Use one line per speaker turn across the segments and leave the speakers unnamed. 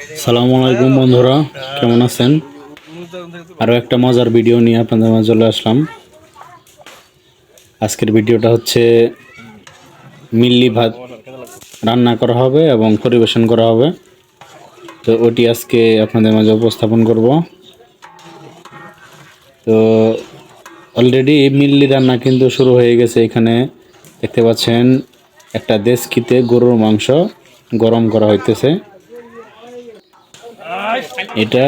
সালামু আলাইকুম, বন্ধুরা। কেমন আছেন? আরও একটা মজার ভিডিও নিয়ে আপনাদের মাঝে চলে আসলাম। আজকের ভিডিওটা হচ্ছে মিল্লি ভাত রান্না করা হবে এবং পরিবেশন করা হবে। তো ওটি আজকে আপনাদের মাঝে উপস্থাপন করব। তো অলরেডি মিল্লি রান্না কিন্তু শুরু হয়ে গেছে এখানে। দেখতে পাচ্ছেন, একটা দেশকিতে গরুর মাংস গরম করা হইতেছে। এটা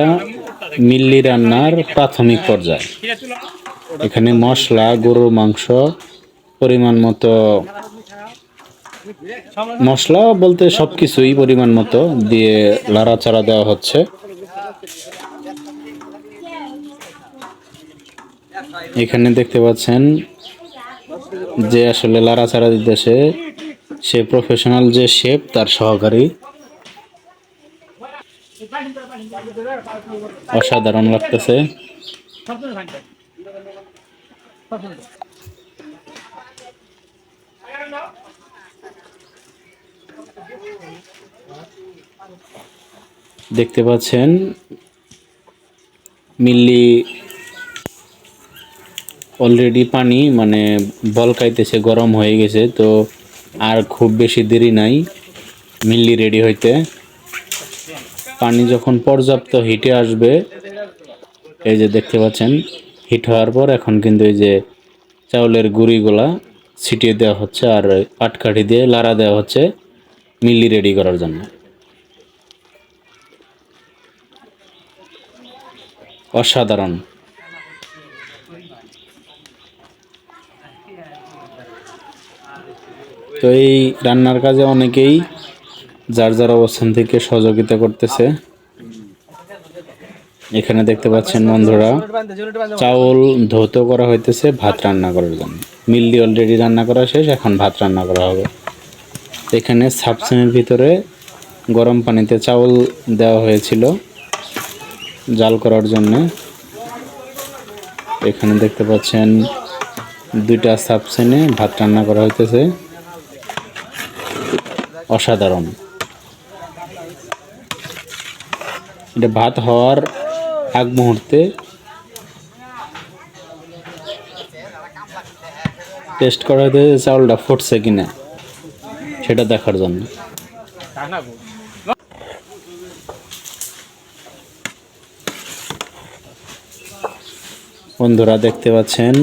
মিল্লি রান্নার প্রাথমিক পর্যায়। এখানে মশলা, গরুর মাংস, পরিমাণ মতো মশলা বলতে সব কিছুই পরিমাণ মতো দিয়ে লাড়াচাড়া দেওয়া হচ্ছে। এখানে দেখতে পাচ্ছেন যে আসলে লাড়াচাড়া দিতেছে সে প্রফেশনাল যে শেফ তার সহকারী। অসাধারণ লাগতেছে। দেখতে পাচ্ছেন মিল্লি অলরেডি পানি মানে বলকাইতেছে গরম হয়ে গেছে, তো আর খুব বেশি দেরি নাই মিল্লি রেডি হইতে। পানি যখন পর্যাপ্ত হিটে আসবে, এই যে দেখতে পাচ্ছেন হিট হওয়ার পর এখন কিন্তু এই যে চাউলের গুঁড়িগুলা ছিটিয়ে দেওয়া হচ্ছে আর পাটকাঠি দিয়ে লাড়া দেওয়া হচ্ছে মিল্লি রেডি করার জন্য। অসাধারণ। তো এই রান্নার কাজে অনেকেই যার যার অবস্থান থেকে সহযোগিতা করতেছে। এখানে দেখতে পাচ্ছেন বন্ধুরা, চাউল ধৌত করা হইতেছে, ভাত রান্না করার জন্য। মিল্লি অলরেডি রান্না করা শেষ, এখন ভাত রান্না করা হবে। এখানে সাবসেনের ভিতরে গরম পানিতে চাউল দেওয়া হয়েছিল জাল করার জন্য। এখানে দেখতে পাচ্ছেন দুইটা সাবসেনে ভাত রান্না করা হইতেছে। অসাধারণ। এটা ভাত হওয়ার আগ মুহূর্তে টেস্ট করা হইতে চাউলটা ফুটছে কিনা। সেটা দেখার জন্য। বন্ধুরা, দেখতে পাচ্ছেন,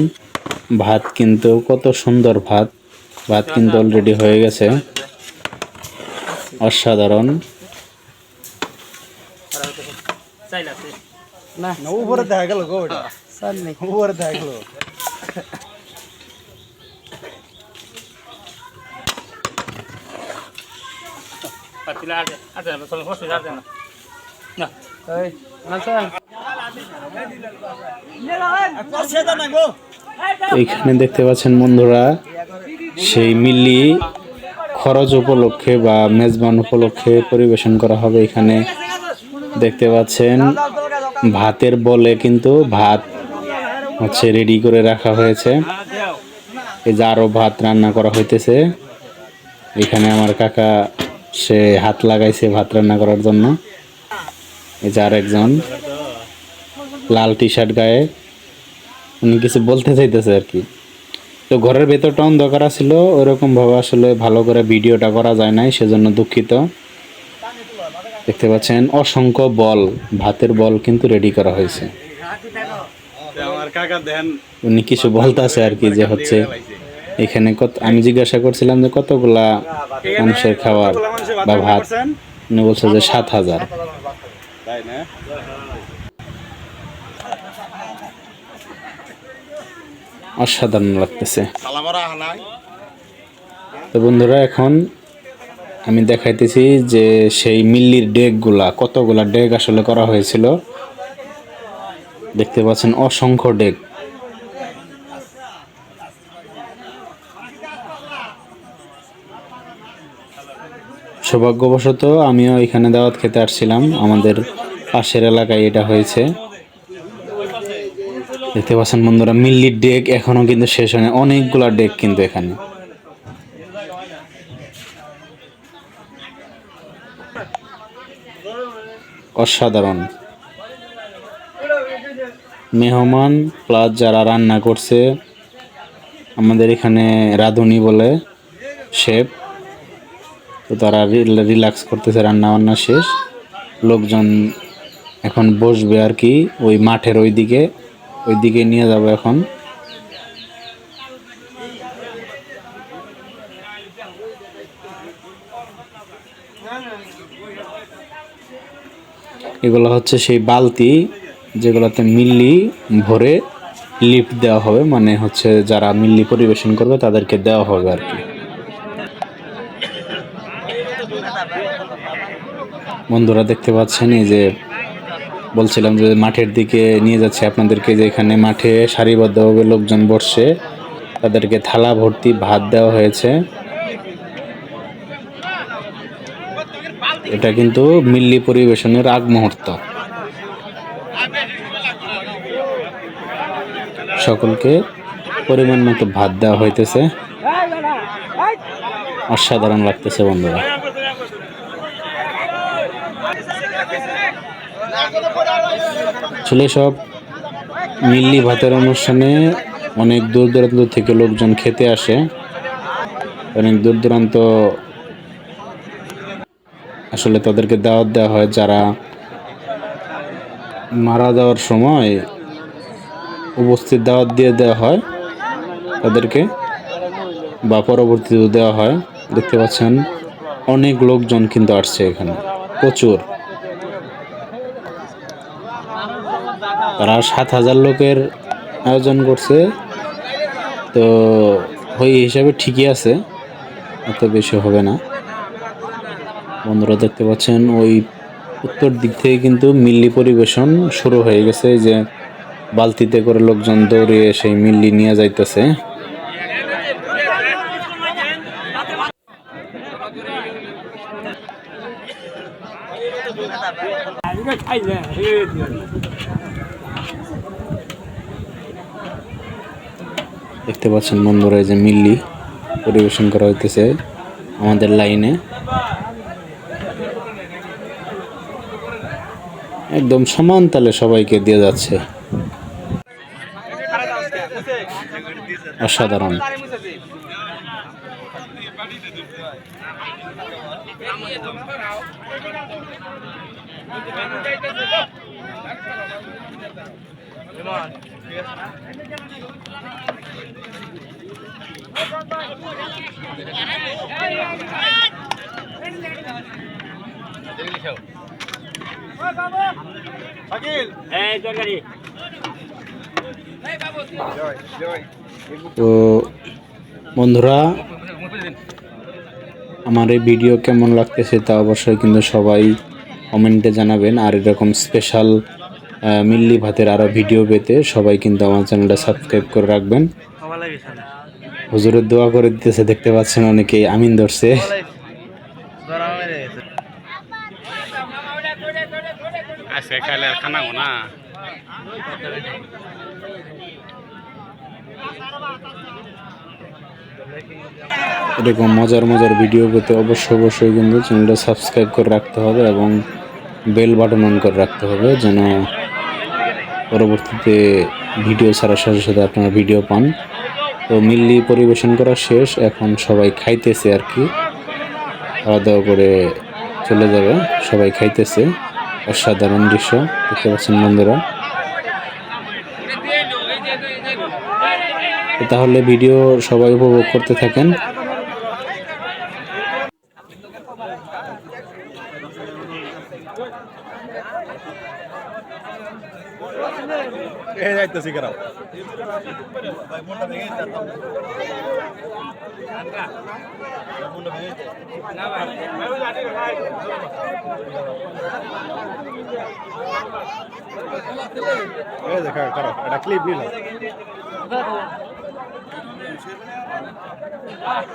ভাত কিন্তু কত সুন্দর ভাত। ভাত কিন্তু অলরেডি হয়ে গেছে। অসাধারণ।
না উপরে দেখা গেল গো ওটা উপরে দেখা গেল এই
এখানে দেখতে পাচ্ছেন বন্ধুরা সেই মিল্লি খরচ উপলক্ষে বা মেজবান উপলক্ষে পরিবেশন করা হবে এখানে। দেখতে পাচ্ছেন ভাতের বলে কিন্তু ভাত হচ্ছে রেডি করে রাখা হয়েছে। এই যে আরও ভাত রান্না করা হইতেছে। এখানে আমার কাকা, সে হাত লাগাইছে ভাত রান্না করার জন্য। এই যে আরেকজন, লাল টি শার্ট গায়ে। উনি কিছু বলতে চাইতেছে আর কি। তো ঘরের ভেতরটা অন্ধকার ছিল ওরকম ভাবে আসলে ভালো করে ভিডিওটা করা যায় নাই, সেজন্য দুঃখিত। দেখতে পাচ্ছেন অসংখ্য বল ভাতের বল কিন্তু রেডি করা হয়েছে। উনি কিছু বলতেছে আর কি যে হচ্ছে এখানে কত আমি জিজ্ঞাসা করছিলাম যে কতগুলা মানুষের খাবার বা ভাত? উনি বলছে যে সাত হাজার। অসাধারণ লাগতেছে। তো বন্ধুরা এখন আমি দেখাইতেছি যে সেই মিল্লির ডেকগুলা, কতগুলা ডেক আসলে করা হয়েছিল? দেখতে পাচ্ছেন অসংখ্য ডেক। সৌভাগ্যবশত আমিও এখানে দাওয়াত খেতে আসছিলাম। আমাদের পাশের এলাকায় এটা হয়েছে। দেখতে পাচ্ছেন বন্ধুরা, মিল্লির ডেক এখনও কিন্তু শেষ হয়নি। অনেকগুলা ডেক কিন্তু এখানে। অসাধারণ। মেহমান প্লাস যারা রান্না করছে, আমাদের এখানে রাঁধুনি বলে শেফ তো তারা রিল্যাক্স করতেছে রান্না বান্না শেষ। লোকজন এখন বসবে আর কি, ওই মাঠের ওই দিকে ওই দিকে নিয়ে যাব এখন। এগুলো হচ্ছে সেই বালতি যেগুলোতে মিল্লি ভরে লিফট দেওয়া হবে মানে হচ্ছে যারা মিল্লি পরিবেশন করবে তাদেরকে দেওয়া হবে আর কি। বন্ধুরা দেখতে পাচ্ছেন এই যে বলছিলাম যে মাঠের দিকে নিয়ে যাচ্ছে আপনাদেরকে, যে এখানে মাঠে সারিবদ্ধভাবে লোকজন বসছে, তাদেরকে থালা ভর্তি ভাত দেওয়া হয়েছে। এটা কিন্তু মিল্লি পরিবেশনের আগ মুহূর্ত। সকলকে পরিমাণ মতো ভাত দেওয়া হইতেছে। অসাধারণ লাগতেছে, বন্ধুরা। আসলে সব মিল্লি ভাতের অনুষ্ঠানে অনেক দূর দূরান্ত থেকে লোকজন খেতে আসে। অনেক দূর দূরান্ত আসলে তাদেরকে দাওয়াত দেওয়া হয় যারা মারা যাওয়ার সময় উপস্থিত দাওয়াত দিয়ে দেওয়া হয়, তাদেরকে বা পরবর্তীতে দেওয়া হয়। দেখতে পাচ্ছেন অনেক লোকজন কিন্তু আসছে এখানে, প্রচুর। তারা সাত হাজার লোকের আয়োজন করছে। তো ওই হিসাবে ঠিকই আছে, এত বেশি হবে না। বন্ধুরা দেখতে পাচ্ছেন, ওই উত্তর দিক থেকে কিন্তু মিল্লি পরিবেশন শুরু হয়ে গেছে যে বালতিতে করে লোকজন দৌড়িয়ে সেই মিল্লি নিয়ে যাইতেছে। দেখতে পাচ্ছেন বন্ধুরা যে মিল্লি পরিবেশন করা হইতেছে আমাদের লাইনে। একদম সমান তালে সবাইকে দিয়ে যাচ্ছে। অসাধারণ। তো বন্ধুরা আমার এই ভিডিও কেমন লাগতেছে তা অবশ্যই কিন্তু সবাই কমেন্টে জানাবেন। আর এরকম স্পেশাল মিল্লি ভাতের আরও ভিডিও পেতে সবাই কিন্তু আমার চ্যানেলটা সাবস্ক্রাইব করে রাখবেন। হুজুরের দোয়া করে দিতেছে দেখতে পাচ্ছেন অনেকেই আমিন ধরছে।
খাইলে খানা না।
এরকম মজার মজার ভিডিও পেতে অবশ্যই অবশ্যই কিন্তু চ্যানেলটা সাবস্ক্রাইব করে রাখতে হবে এবং বেল বাটন অন করে রাখতে হবে যেন পরবর্তীতে ভিডিও ছাড়ার সাথে সাথে আপনারা ভিডিও পান। তো মিল্লি পরিবেশন করা শেষ, এখন সবাই খাইতেছে আর কি। খাওয়া দাওয়া করে চলে যাবে, সবাই খাইতেছে। অসাধারণ দৃশ্য দেখতে পাচ্ছেন বন্ধুরা। তাহলে ভিডিও সবাই উপভোগ করতে থাকেন।
এই যাইতেছি কেরাও দেখা করো এটা ক্লিপ নিলাম